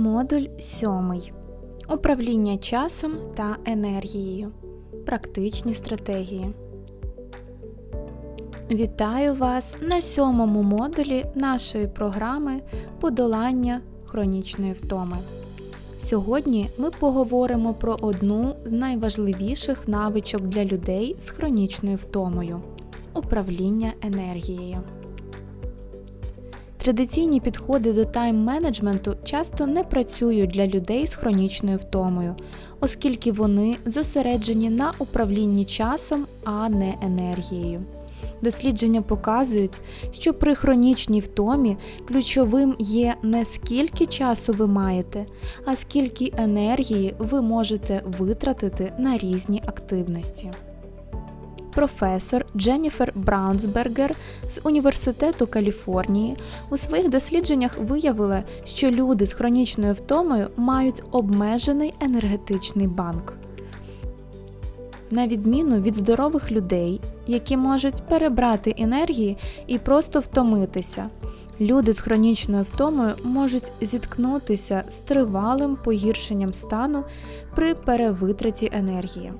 Модуль 7. Управління часом та енергією. Практичні стратегії. Вітаю вас на сьомому модулі нашої програми Подолання хронічної втоми. Сьогодні ми поговоримо про одну з найважливіших навичок для людей з хронічною втомою управління енергією. Традиційні підходи до тайм-менеджменту часто не працюють для людей з хронічною втомою, оскільки вони зосереджені на управлінні часом, а не енергією. Дослідження показують, що при хронічній втомі ключовим є не скільки часу ви маєте, а скільки енергії ви можете витратити на різні активності. Професор Дженніфер Браунсбергер з Університету Каліфорнії у своїх дослідженнях виявила, що люди з хронічною втомою мають обмежений енергетичний банк. На відміну від здорових людей, які можуть перебрати енергії і просто втомитися, люди з хронічною втомою можуть зіткнутися з тривалим погіршенням стану при перевитраті енергії.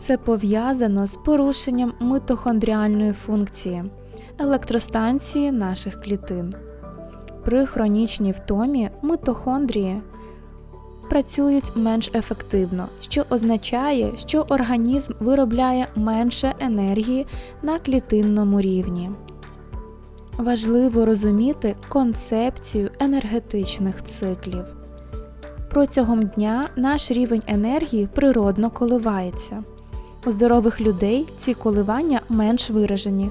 Це пов'язано з порушенням митохондріальної функції електростанції наших клітин. При хронічній втомі митохондрії працюють менш ефективно, що означає, що організм виробляє менше енергії на клітинному рівні. Важливо розуміти концепцію енергетичних циклів. Протягом дня наш рівень енергії природно коливається. У здорових людей ці коливання менш виражені,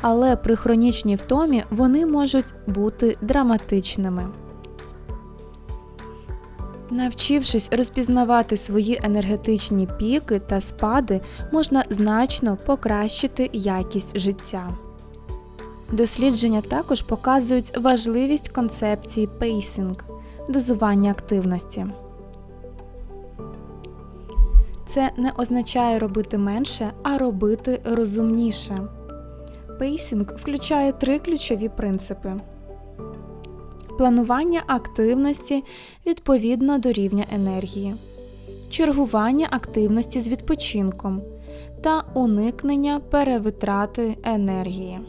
але при хронічній втомі вони можуть бути драматичними. Навчившись розпізнавати свої енергетичні піки та спади, можна значно покращити якість життя. Дослідження також показують важливість концепції пейсинг дозування активності. Це не означає робити менше, а робити розумніше. Пейсінг включає три ключові принципи: планування активності відповідно до рівня енергії, чергування активності з відпочинком та уникнення перевитрати енергії.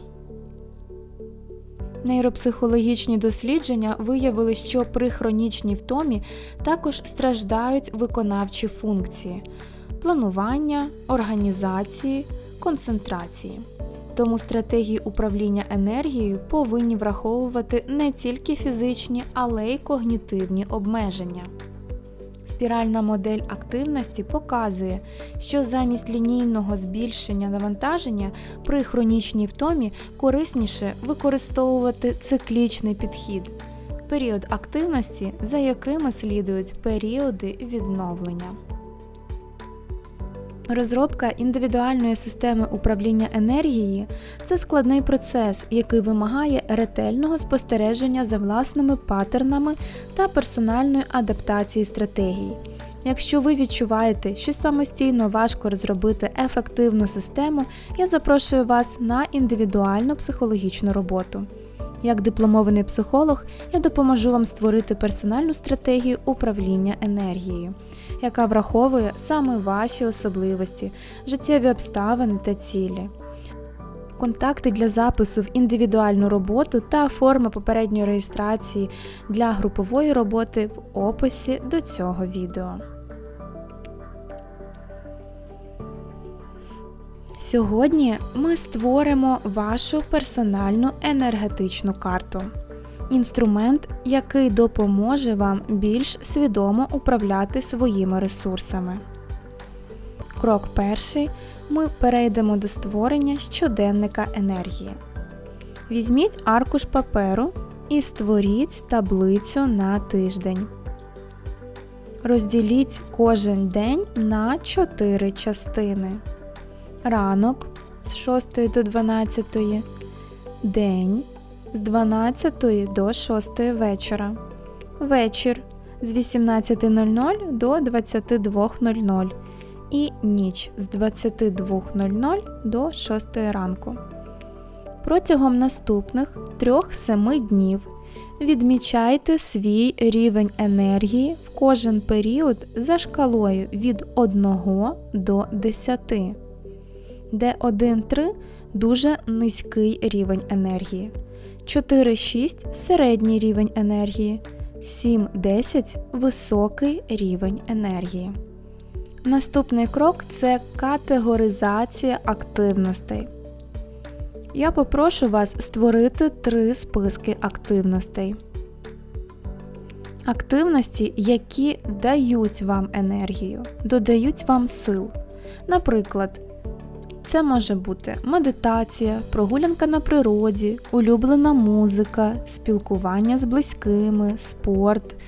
Нейропсихологічні дослідження виявили, що при хронічній втомі також страждають виконавчі функції планування, організації, концентрації. Тому стратегії управління енергією повинні враховувати не тільки фізичні, але й когнітивні обмеження. Спіральна модель активності показує, що замість лінійного збільшення навантаження при хронічній втомі корисніше використовувати циклічний підхід, період активності, за якими слідують періоди відновлення. Розробка індивідуальної системи управління енергією це складний процес, який вимагає ретельного спостереження за власними паттернами та персональної адаптації стратегій. Якщо ви відчуваєте, що самостійно важко розробити ефективну систему, я запрошую вас на індивідуальну психологічну роботу. Як дипломований психолог, я допоможу вам створити персональну стратегію управління енергією, яка враховує саме ваші особливості, життєві обставини та цілі. Контакти для запису в індивідуальну роботу та форма попередньої реєстрації для групової роботи в описі до цього відео. Сьогодні ми створимо вашу персональну енергетичну карту. Інструмент, який допоможе вам більш свідомо управляти своїми ресурсами. Крок перший. Ми перейдемо до створення щоденника енергії. Візьміть аркуш паперу і створіть таблицю на тиждень. Розділіть кожен день на 4 частини ранок з 6 до 12, день з 12 до 6 вечора, вечір з 18.00 до 22.00 і ніч з 22.00 до 6 ранку. Протягом наступних 3-7 днів Відмічайте свій рівень енергії в кожен період за шкалою від 1 до 10, де 1-3 дуже низький рівень енергії, 4-6 середній рівень енергії, 7-10 високий рівень енергії. Наступний крок це категоризація активностей. Я попрошу вас створити три списки активностей. Активності, які дають вам енергію, додають вам сил. Наприклад, це може бути медитація, прогулянка на природі, улюблена музика, спілкування з близькими, спорт,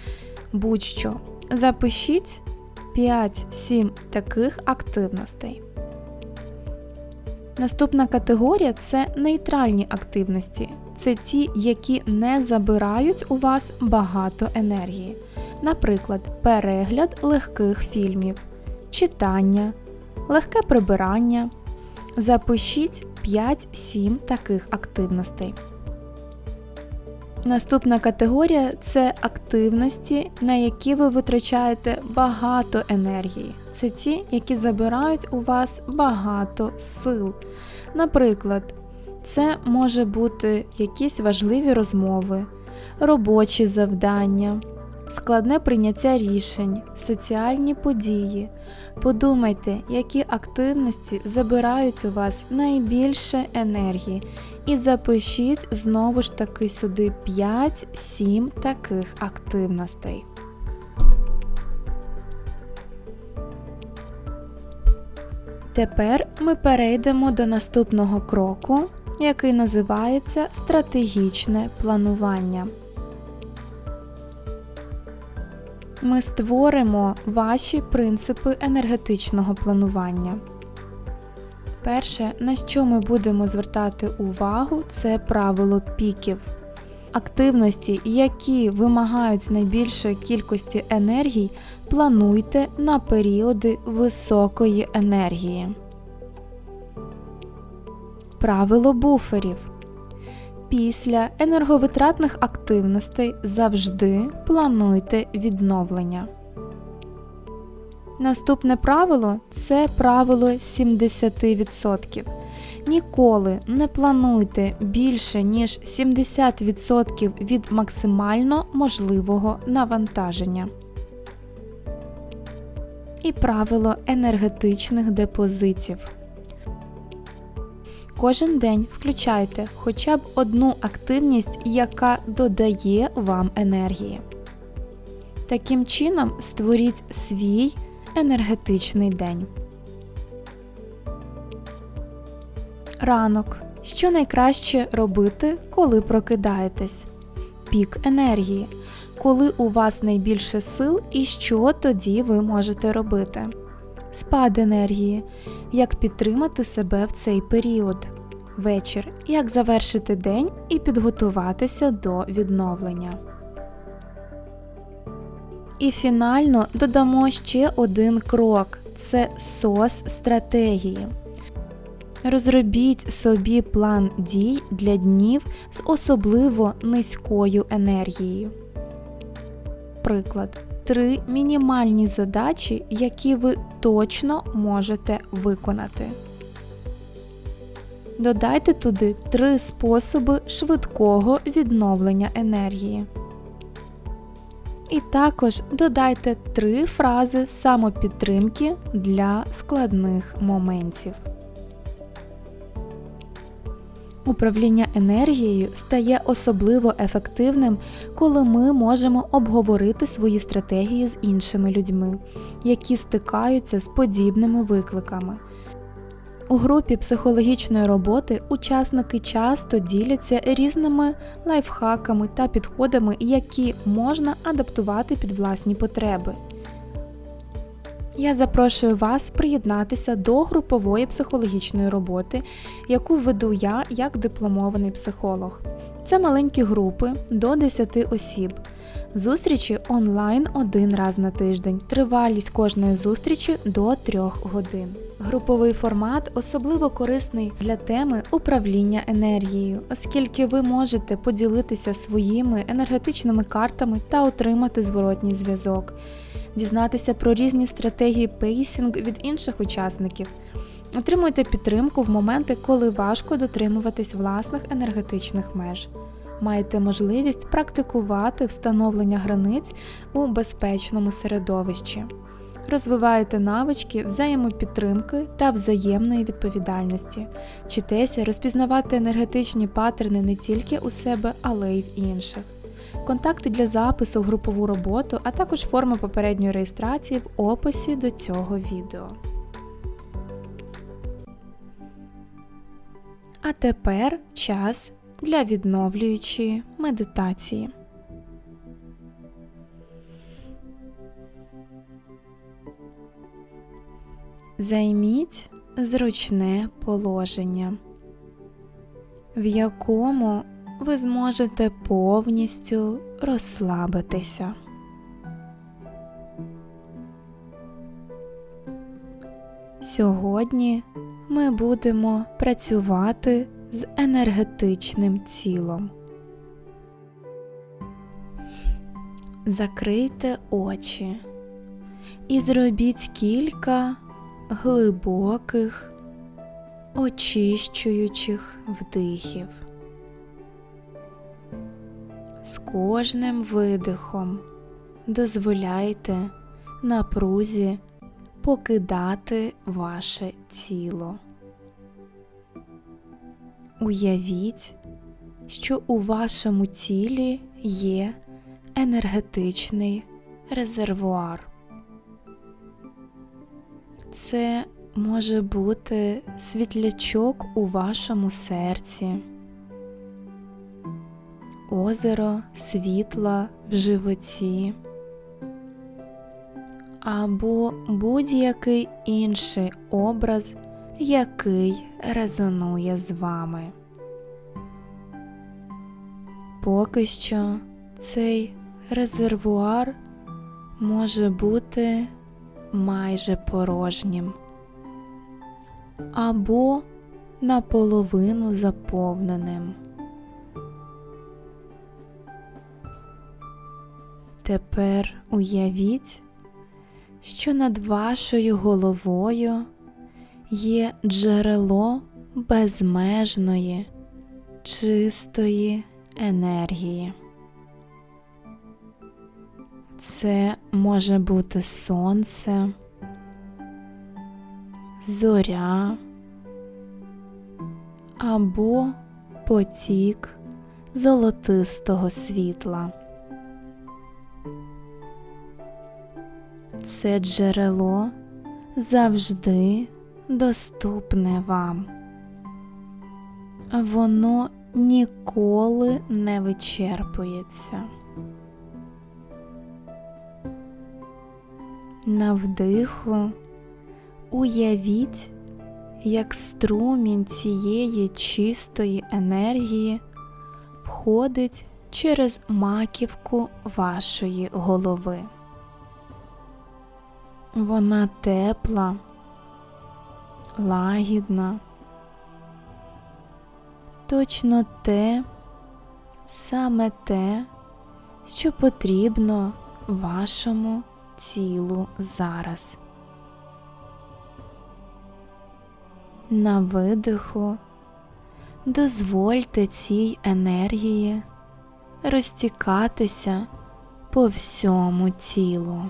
будь-що. Запишіть 5-7 таких активностей. Наступна категорія це нейтральні активності. Це ті, які не забирають у вас багато енергії. Наприклад, перегляд легких фільмів, читання, легке прибирання. Запишіть 5-7 таких активностей. Наступна категорія це активності, на які ви витрачаєте багато енергії. Це ті, які забирають у вас багато сил. Наприклад, це може бути якісь важливі розмови, робочі завдання, складне прийняття рішень, соціальні події. Подумайте, які активності забирають у вас найбільше енергії, і запишіть знову ж таки сюди 5-7 таких активностей. Тепер ми перейдемо до наступного кроку, який називається стратегічне планування. Ми створимо ваші принципи енергетичного планування. Перше, на що ми будемо звертати увагу, це правило піків. Активності, які вимагають найбільшої кількості енергії, плануйте на періоди високої енергії. Правило буферів. Після енерговитратних активностей завжди плануйте відновлення. Наступне правило це правило 70%. Ніколи не плануйте більше, ніж 70% від максимально можливого навантаження. І правило енергетичних депозитів. Кожен день включайте хоча б одну активність, яка додає вам енергії. Таким чином створіть свій енергетичний день. Ранок. Що найкраще робити, коли прокидаєтесь? Пік енергії. Коли у вас найбільше сил і що тоді ви можете робити? Спад енергії. Як підтримати себе в цей період? Вечір. Як завершити день і підготуватися до відновлення. І фінально додамо ще один крок це сос стратегії. Розробіть собі план дій для днів з особливо низькою енергією. Приклад. Три мінімальні задачі, які ви точно можете виконати. Додайте туди три способи швидкого відновлення енергії. І також додайте три фрази самопідтримки для складних моментів. Управління енергією стає особливо ефективним, коли ми можемо обговорити свої стратегії з іншими людьми, які стикаються з подібними викликами. У групі психологічної роботи учасники часто діляться різними лайфхаками та підходами, які можна адаптувати під власні потреби. Я запрошую вас приєднатися до групової психологічної роботи, яку веду я як дипломований психолог. Це маленькі групи до 10 осіб. Зустрічі онлайн один раз на тиждень. Тривалість кожної зустрічі до 3 годин. Груповий формат особливо корисний для теми управління енергією, оскільки ви можете поділитися своїми енергетичними картами та отримати зворотній зв'язок, дізнатися про різні стратегії пейсінг від інших учасників. Отримуйте підтримку в моменти, коли важко дотримуватись власних енергетичних меж. Маєте можливість практикувати встановлення границь у безпечному середовищі. Розвиваєте навички взаємопідтримки та взаємної відповідальності. Вчитеся розпізнавати енергетичні паттерни не тільки у себе, але й в інших. Контакти для запису в групову роботу, а також форма попередньої реєстрації в описі до цього відео. А тепер час для відновлюючої медитації. Займіть зручне положення, в якому ви зможете повністю розслабитися. Сьогодні ми будемо працювати з енергетичним тілом. Закрийте очі і зробіть кілька глибоких, очищуючих вдихів. З кожним видихом дозволяйте напрузі покидати ваше тіло. Уявіть, що у вашому тілі є енергетичний резервуар. Це може бути світлячок у вашому серці, озеро світла в животі або будь-який інший образ, який резонує з вами. Поки що цей резервуар може бути майже порожнім або наполовину заповненим. Тепер уявіть, що над вашою головою є джерело безмежної, чистої енергії. Це може бути сонце, зоря або потік золотистого світла. Це джерело завжди доступне вам. Воно ніколи не вичерпується. На вдиху уявіть, як струмінь цієї чистої енергії входить через маківку вашої голови. Вона тепла, лагідна, точно те, саме те, що потрібно вашому тілу зараз. На видиху дозвольте цій енергії розтікатися по всьому тілу.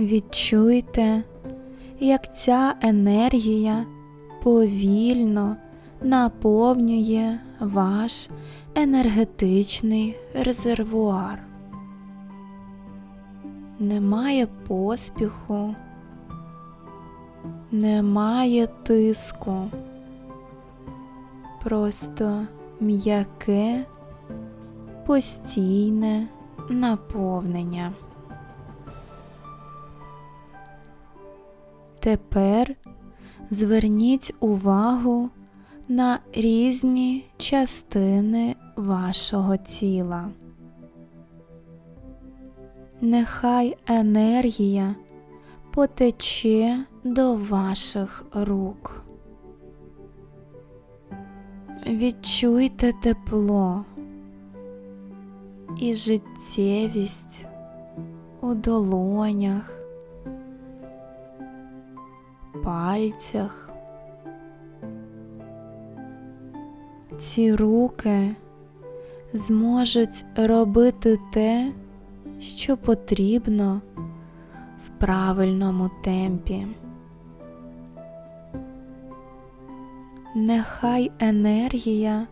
Відчуйте, як ця енергія повільно наповнює ваш енергетичний резервуар. Немає поспіху, немає тиску, просто м'яке, постійне наповнення. Тепер зверніть увагу на різні частини вашого тіла. Нехай енергія потече до ваших рук. Відчуйте тепло і життєвість у долонях, пальцях. Ці руки зможуть робити те, що потрібно в правильному темпі. Нехай енергія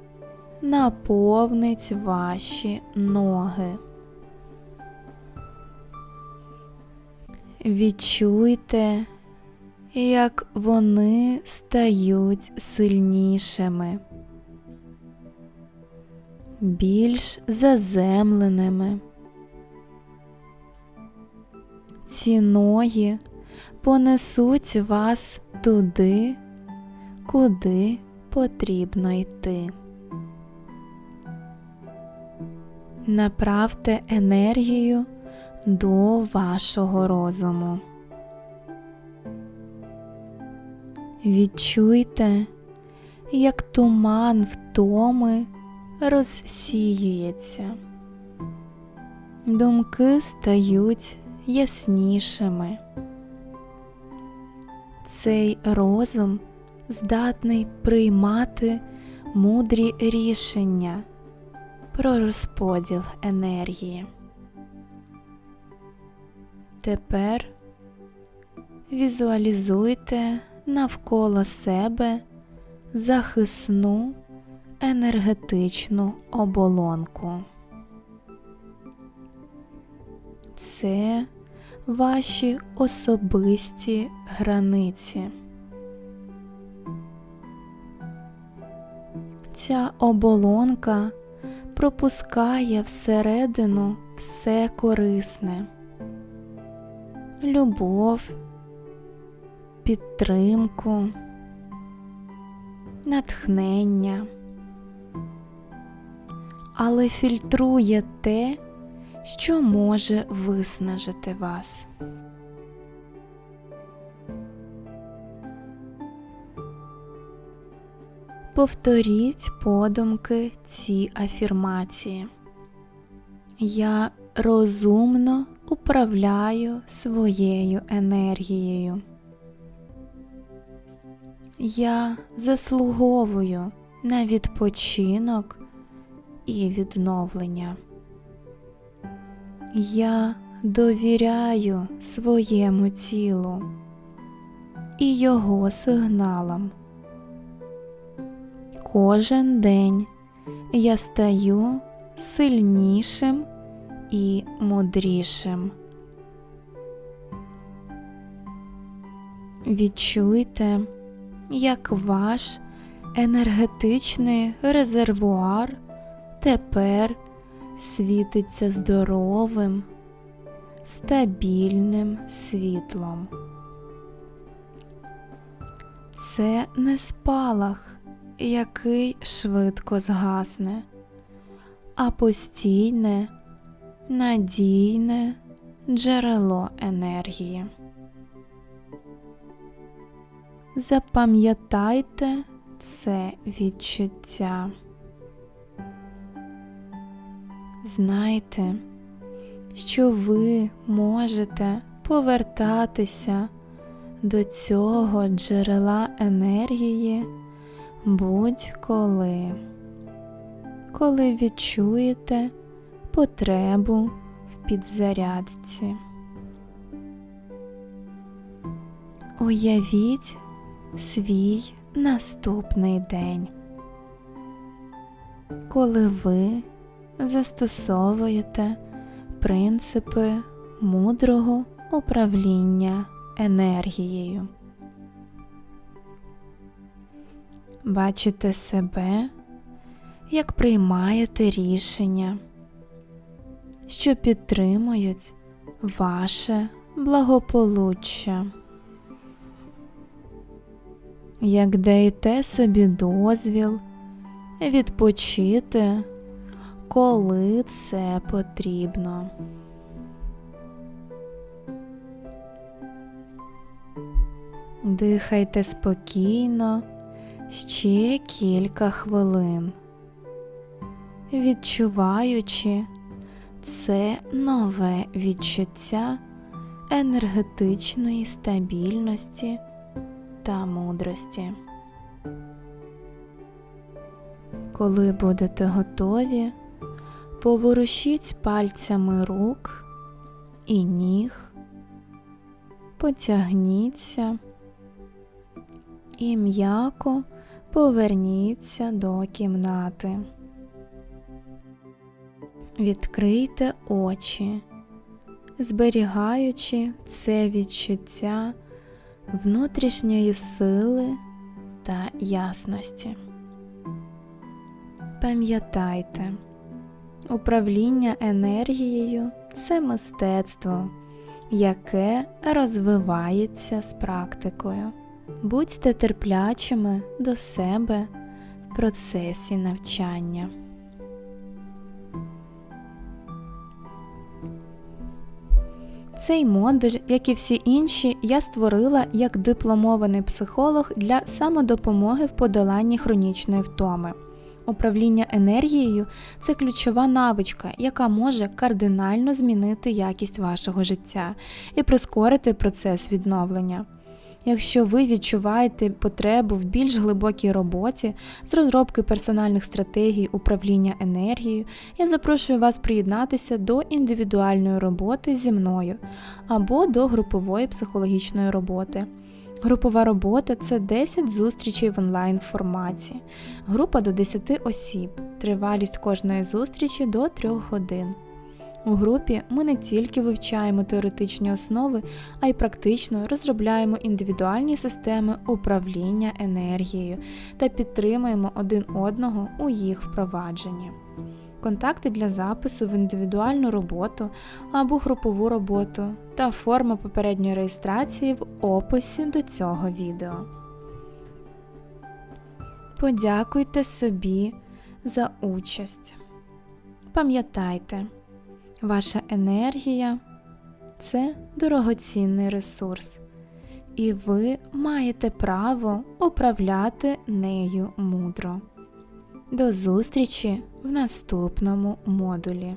наповнить ваші ноги. Відчуйте, як вони стають сильнішими, більш заземленими. Ці ноги понесуть вас туди, куди потрібно йти. Направте енергію до вашого розуму. Відчуйте, як туман втоми розсіюється. Думки стають яснішими. Цей розум здатний приймати мудрі рішення про розподіл енергії. Тепер візуалізуйте навколо себе захисну енергетичну оболонку. Це ваші особисті границі. Ця оболонка пропускає всередину все корисне, любов, підтримку, натхнення, але фільтрує те, що може виснажити вас. Повторіть подумки ці афірмації. Я розумно управляю своєю енергією. Я заслуговую на відпочинок і відновлення. Я довіряю своєму тілу і його сигналам. Кожен день я стаю сильнішим і мудрішим. Відчуйте, як ваш енергетичний резервуар тепер світиться здоровим, стабільним світлом. Це не спалах, який швидко згасне, а постійне, надійне джерело енергії. Запам'ятайте це відчуття. Знайте, що ви можете повертатися до цього джерела енергії будь-коли, коли відчуєте потребу в підзарядці. Уявіть свій наступний день, коли ви застосовуєте принципи мудрого управління енергією. Бачите себе, як приймаєте рішення, що підтримують ваше благополуччя, як даєте собі дозвіл відпочити коли це потрібно. Дихайте спокійно ще кілька хвилин, відчуваючи це нове відчуття енергетичної стабільності та мудрості. Коли будете готові, поворушіть пальцями рук і ніг, потягніться і м'яко поверніться до кімнати. Відкрийте очі, зберігаючи це відчуття внутрішньої сили та ясності. Пам'ятайте, управління енергією це мистецтво, яке розвивається з практикою. Будьте терплячими до себе в процесі навчання. Цей модуль, як і всі інші, я створила як дипломований психолог для самодопомоги в подоланні хронічної втоми. Управління енергією це ключова навичка, яка може кардинально змінити якість вашого життя і прискорити процес відновлення. Якщо ви відчуваєте потребу в більш глибокій роботі з розробки персональних стратегій управління енергією, я запрошую вас приєднатися до індивідуальної роботи зі мною або до групової психологічної роботи. Групова робота це 10 зустрічей в онлайн форматі, група до 10 осіб, тривалість кожної зустрічі до 3 годин. У групі ми не тільки вивчаємо теоретичні основи, а й практично розробляємо індивідуальні системи управління енергією та підтримуємо один одного у їх впровадженні. Контакти для запису в індивідуальну роботу або групову роботу та форма попередньої реєстрації в описі до цього відео. Подякуйте собі за участь. Пам'ятайте. Ваша енергія це дорогоцінний ресурс, і ви маєте право управляти нею мудро. До зустрічі в наступному модулі.